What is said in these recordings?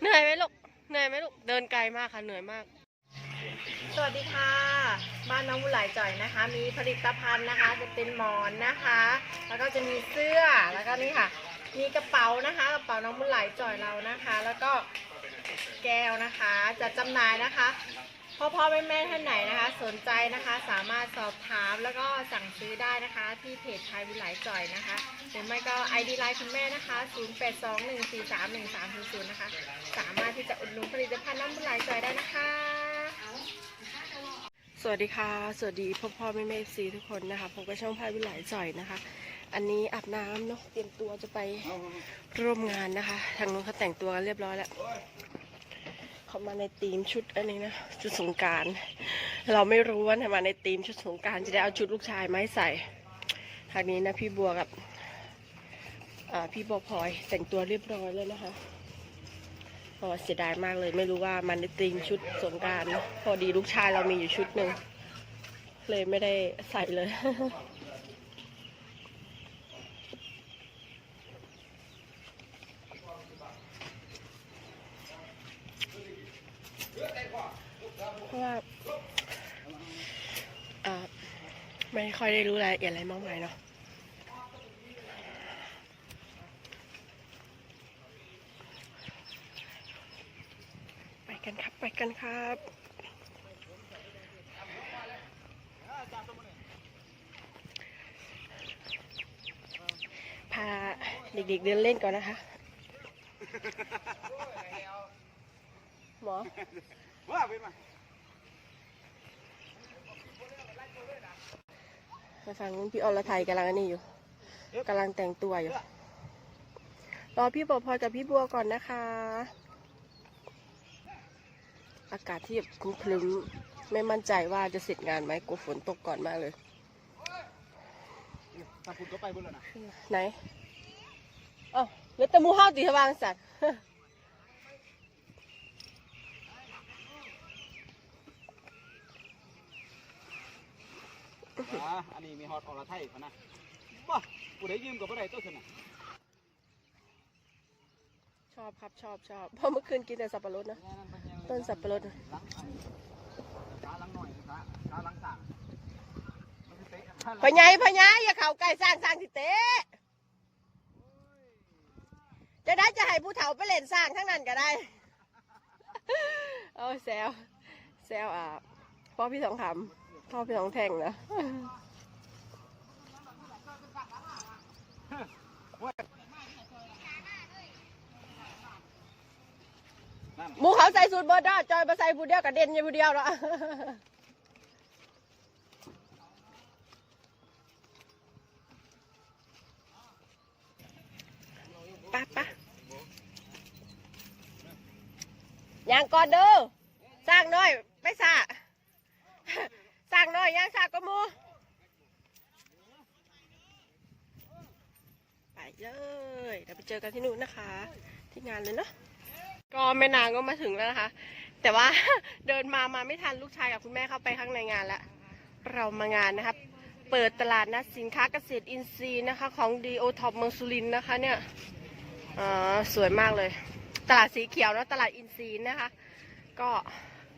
เหนื่อยไหมลูก เหนื่อยไหมลูก เดินไกลมากค่ะ เหนื่อยมาก สวัสดีค่ะ บ้านน้องบุหลายจ่อยนะคะ มีผลิตภัณฑ์นะคะ จะเป็นหมอนนะคะ แล้วก็จะมีเสื้อ แล้วก็นี่ค่ะ มีกระเป๋านะคะ กระเป๋าน้องบุหลายจ่อยเรานะคะ แล้วก็แก้วนะคะ จะจำหน่ายนะคะ พ่อพ่อแม่แม่ท่านไหนนะคะ สนใจนะคะสามารถสอบถามแล้วก็สั่งซื้อได้นะคะ ที่เพจไทยบุญหลจ่อยนะคะหรือไม่ก็ ID ไลน์คุณแม่นะคะ 0821431300 นะคะ สามารถที่จะอุดหนุนผลิตภัณฑ์น้ำบุญหลจ่อยได้นะคะ สวัสดีค่ะ สวัสดีพ่อพ่อแม่แม่ซีทุกคนนะคะผมก็ช่องพายวิไลจ่อยนะคะ อันนี้อาบน้ำเนาะเตรียมตัวจะไปร่วมงานนะคะ ทางนู้นเขาแต่งตัวกันเรียบร้อยแล้ว เขามาในธีมชุดอันนี้นะชุดสงการ เราไม่รู้ว่ามาในธีมชุดสงการจะได้เอาชุดลูกชายมาให้ใส่ทางนี้นะพี่บัวกับพี่บัวพลอยแต่งตัวเรียบร้อยแล้วนะคะเพราะเสียดายมากเลยไม่รู้ว่ามันในธีมชุดสงการ พอดีลูกชายเรามีอยู่ชุดหนึ่งเลยไม่ได้ใส่เลย เพราะว่าอ่าไม่ค่อยได้รู้รายละเอียดอะไรมากมายเนาะไปกันครับไปกันครับพาเด็กๆเดินเล่นก่อนนะคะ หมอว่าไปมา ไปฟังนู้นพี่อรไทยกำลังอันนี้อยู่กำลังแต่งตัวอยู่ รอพี่ปอพลอยกับพี่บัวก่อนนะคะ อากาศที่แบบครึ้มๆไม่มั่นใจว่าจะเสร็จงานไหมกลัวฝนตกก่อนมากเลยถ้าคุณก็ไปบนแล้วนะไหน เอ้าเหลือแต่หมูห้าวตีทวางสัตว์ อ่าอันนี้มีฮอตออร์ไทยพะนะว้าผู้ใดยืมกับผู้ใดตัวสนะชอบครับชอบชอบเพราะเมื่อคืนกินแต่สับปะรดนะ ต้นสับปะรด ล้างขาล้างหน่อยขาขาล้างต่างมันสิเตะพะไยพะไยอย่าเข่าใกล้สร้างสร้างสิเตะจะได้จะให้ผู้เฒ่าไปเล่นสร้างทั้งนั้นก็ได้เอาแซวแซวอะพ่อพี่สองคำ พ่อพี่สองแท่งนะหมูเขาใส่สูตรเบิร์ดด้าจอยมาใส่ผู้เดียวกับเด่นอยังผู้เดียวเนาะปะปะย่างก่อนเด้อสร้างน้อยไม่สะางน้อยย่างสะก็มูไปเลยเดี๋ยวไปเจอกันที่นู่นนะคะ ที่งานเลยเนาะก็แม่นางก็มาถึงแล้วนะคะ แต่ว่าเดินมามาไม่ทันลูกชายกับคุณแม่เข้าไปข้างในงานแล้วเรามางานนะครับ เปิดตลาดนัดสินค้าเกษตรอินทรีย์นะคะ ของดีโอท็อปเมืองสุรินนะคะเนี่ยอ่าสวยมากเลย ตลาดสีเขียวแล้วตลาดอินทรีย์นะคะ ก็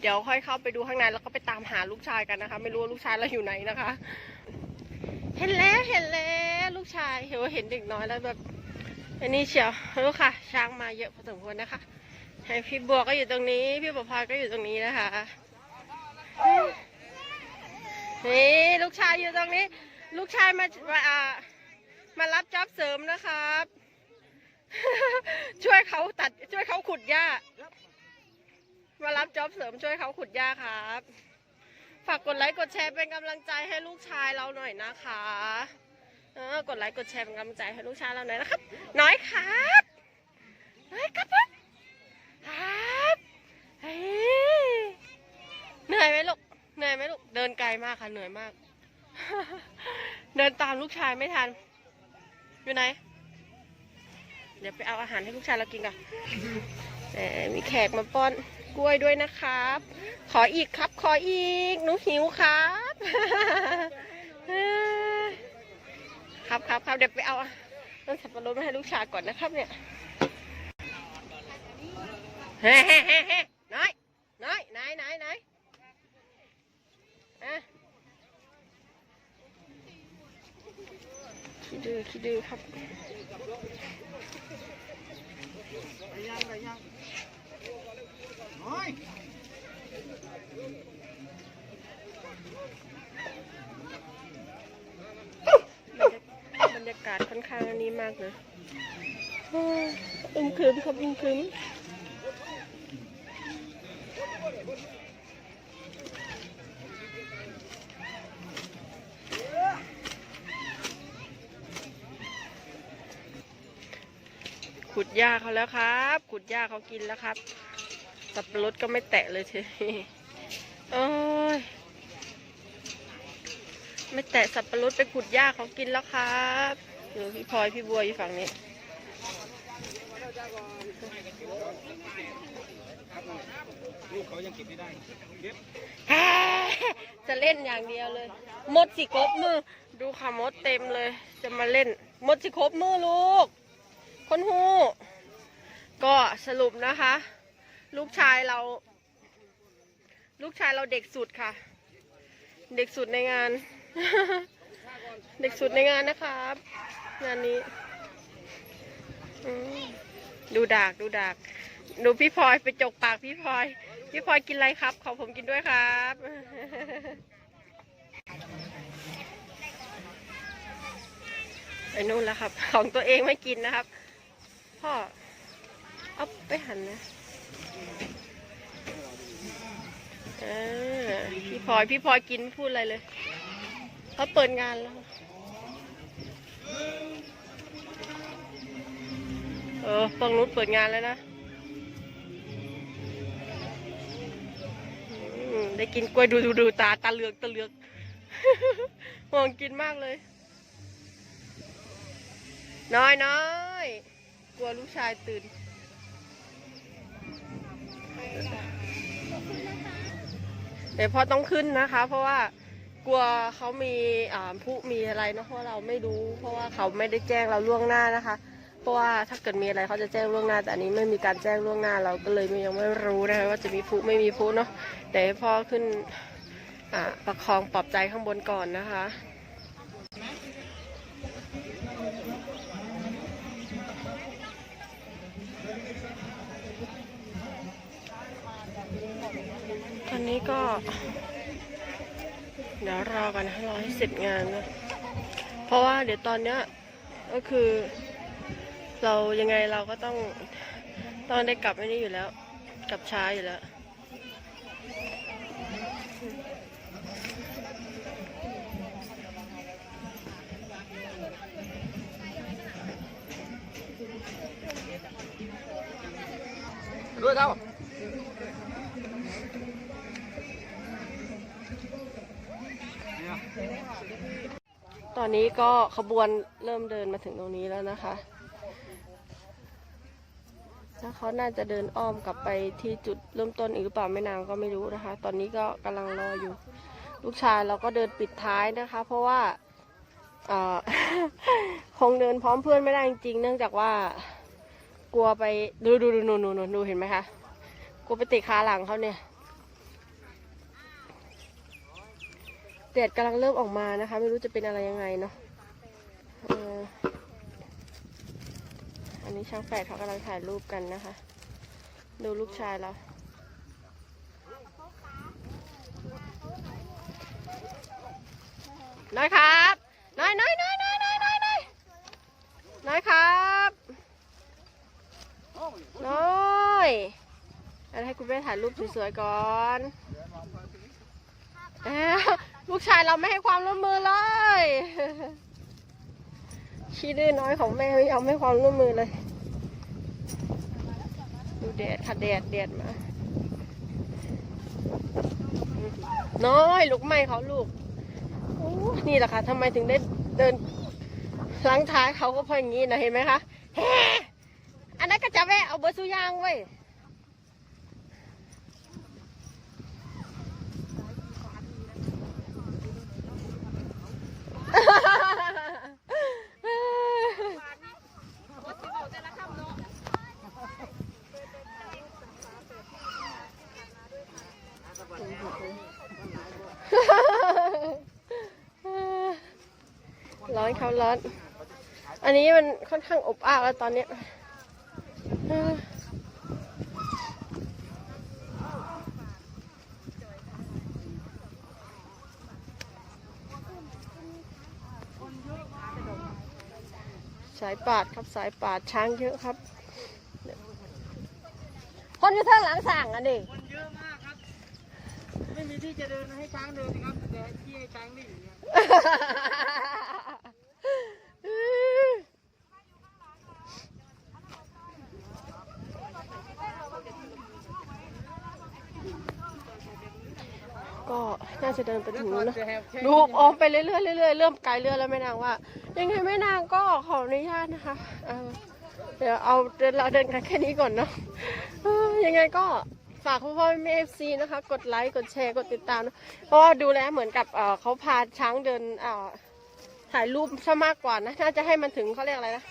เดี๋ยวค่อยเข้าไปดูข้างในแล้วก็ไปตามหาลูกชายกันนะคะ ไม่รู้ว่าลูกชายเราอยู่ไหนนะคะ เห็นแล้วเห็นแล้วลูกชายเห็นว่าเห็นเด็กน้อยแล้วแบบอันนี้เชียวรู้ค่ะ ช้างมาเยอะพอสมควรนะคะให้พี่บัวก็อยู่ตรงนี้ พี่บัวพลอยก็อยู่ตรงนี้นะคะนี่ลูกชายอยู่ตรงนี้ ลูกชายมามาอ่ามารับจ็อบเสริมนะครับ ช่วยเขาตัดช่วยเขาขุดหญ้า มารับจ็อบเสริมช่วยเขาขุดหญ้าครับ ฝากกดไลค์กดแชร์เป็นกำลังใจให้ลูกชายเราหน่อยนะคะเออกดไลค์กดแชร์เป็นกำลังใจให้ลูกชายเราหน่อยนะครับ น้อยครับน้อยครับครับเฮ้ยเหนื่อยไหมลูกเหนื่อยไหมลูกเดินไกลมากค่ะเหนื่อยมาก เดินตามลูกชายไม่ทัน อยู่ไหน เดี๋ยวไปเอาอาหารให้ลูกชายเรากินก่อนแหมมีแขกมาป้อน กล้วยด้วยนะครับ ขออีกครับ ขออีก หนูหิวครับ ครับครับครับเดี๋ยวไปเอาต้นสับปะรดมาให้ลูกชายก่อนนะครับ เนี่ยเฮ้เฮ้เฮ้เฮ้น้อยน้อยไหนไหนไหนอะขี้ดื้อขี้ดื้อครับ น้อยบรรยากาศค่อนข้างอันนี้มากเลยโอ้ยอึมครึมครับอึมครึมขุดหญ้าเขาแล้วครับ ขุดหญ้าเขากินแล้วครับ สับปะรดก็ไม่แตะเลยทีนี้โอ้ย ไม่แตะสับปะรดไปขุดหญ้าเขากินแล้วครับอยู่พี่พลอยพี่บัวอยู่ฝั่งนี้ลูกเขายังเก็บไม่ได้เก็บแฮ่จะเล่นอย่างเดียวเลย มดสิครบมือ ดูค่ะมดเต็มเลย จะมาเล่น มดสิครบมือลูก คนหูก็สรุปนะคะ ลูกชายเรา ลูกชายเราเด็กสุดค่ะ เด็กสุดในงาน เด็กสุดในงานนะครับ งานนี้ดูดากดูดากดูพี่พลอยไปจกปากพี่พลอย พี่พลอยกินอะไรครับ ขอผมกินด้วยครับไปนู่นแล้วครับ ของตัวเองไม่กินนะครับ พ่อ เอาไปหันนะเออพี่พลอยพี่พลอยกินพูดอะไรเลยเขาเปิดงานแล้ว เออฝั่งนู้นเปิดงานแล้วนะได้กินกล้วยดูดูดูตาตาเลือกตาเลือกห่วงกินมากเลย น้อยน้อยกลัวลูกชายตื่น เดี๋ยวพ่อต้องขึ้นนะคะ เพราะว่ากลัวเขามีอ่าผู้มีอะไรเนาะเพราะเราไม่รู้ เพราะว่าเขาไม่ได้แจ้งเราล่วงหน้านะคะ เพราะว่าถ้าเกิดมีอะไรเขาจะแจ้งล่วงหน้า แต่อันนี้ไม่มีการแจ้งล่วงหน้าเราก็เลยยังไม่รู้นะคะว่าจะมีผู้ไม่มีผู้เนาะเดี๋ยวพ่อขึ้นอ่าประคองปลอบใจข้างบนก่อนนะคะ ตอ นี้ก็ เดี๋ยวรอกันนะรอให้เสร็จงานนะเพราะว่าเดี๋ยวตอนเนี้ยก็คือ เรายังไงเราก็ต้องต้องได้กลับไม่นี่อยู่แล้ว กลับช้าอยู่แล้วด้วยเท่า ตอนนี้ก็ขบวนเริ่มเดินมาถึงตรงนี้แล้วนะคะแล้วเขาน่าจะเดินอ้อมกลับไปที่จุดเริ่มต้นอีกหรือเปล่าไม่นางก็ไม่รู้นะคะ ตอนนี้ก็กำลังรออยู่ ลูกชายเราก็เดินปิดท้ายนะคะ เพราะว่าเอ่อคงเดินพร้อมเพื่อนไม่ได้จริงๆเนื่องจากว่ากลัวไปดูดูดูนูนูนูดูเห็นไหมคะกลัวไปติดขาหลังเขาเนี่ย แดดกำลังเริ่มออกมานะคะ ไม่รู้จะเป็นอะไรยังไงเนาะอันนี้ช่างแฝดเขากำลังถ่ายรูปกันนะคะ ดูลูกชายเราน้อยครับ น้อยน้อยน้อยน้อยน้อยน้อยน้อยน้อยครับน้อยให้คุณแม่ถ่ายรูปสวยๆก่อนเอ้า ลูกชายเราไม่ให้ความร่วมมือเลยชี้ดื้อน้อยของแม่ไม่ยอมให้ความร่วมมือเลย ดูแดดค่ะแดดแดดมา น้อยลูกไม่เขาลูกนี่แหละค่ะทำไมถึงได้เดินหลังท้ายเขาก็พราะอย่างนี้นะเห็นไหมคะอันนั้นก็จะแวะเอาเบอร์สุยางไว้ ยเขาร้อน อันนี้มันค่อนข้างอบอ้าวแล้วตอนเนี้ยเออสายปาดครับสายปาดช้างเยอะครับ คนอยู่ทางหลังสั่งอันนี้คนเยอะมากครับ ไม่มีที่จะเดินให้ช้างเดินนะครับแต่ที่ให้ช้างวิ่งอย่างเงี้ย ก็น่าจะเดินไปถึงนู้นนะดูออมไปเรื่อยๆเรื่อยๆเริ่มไกลเรื่อยแล้วแม่นางว่า ยังไงแม่นางก็ขออนุญาตนะคะเออเดี๋ยวเอาเดินเราเดินกันแค่นี้ก่อนเนาะเออยังไงก็ฝากพ่อพ่อแม่เอฟซีนะคะ กดไลค์กดแชร์กดติดตามนะเพราะว่าดูแล้วเหมือนกับเออเขาพาช้างเดินเออถ่ายรูปซะมากกว่านะน่าจะให้มันถึงเขาเรียกอะไรนะ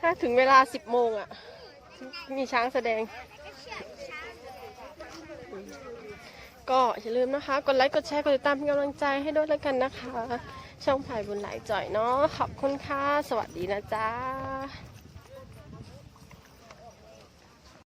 ถ้าถึงเวลาสิบโมงอะมีช้างแสดง ก็อย่าลืมนะคะ กดไลค์กดแชร์กดติดตามเป็นกำลังใจให้ด้วยแล้วกันนะคะ ช่องผ่ายบุญหลายจ่อยเนาะขอบคุณค่ะ สวัสดีนะจ๊ะ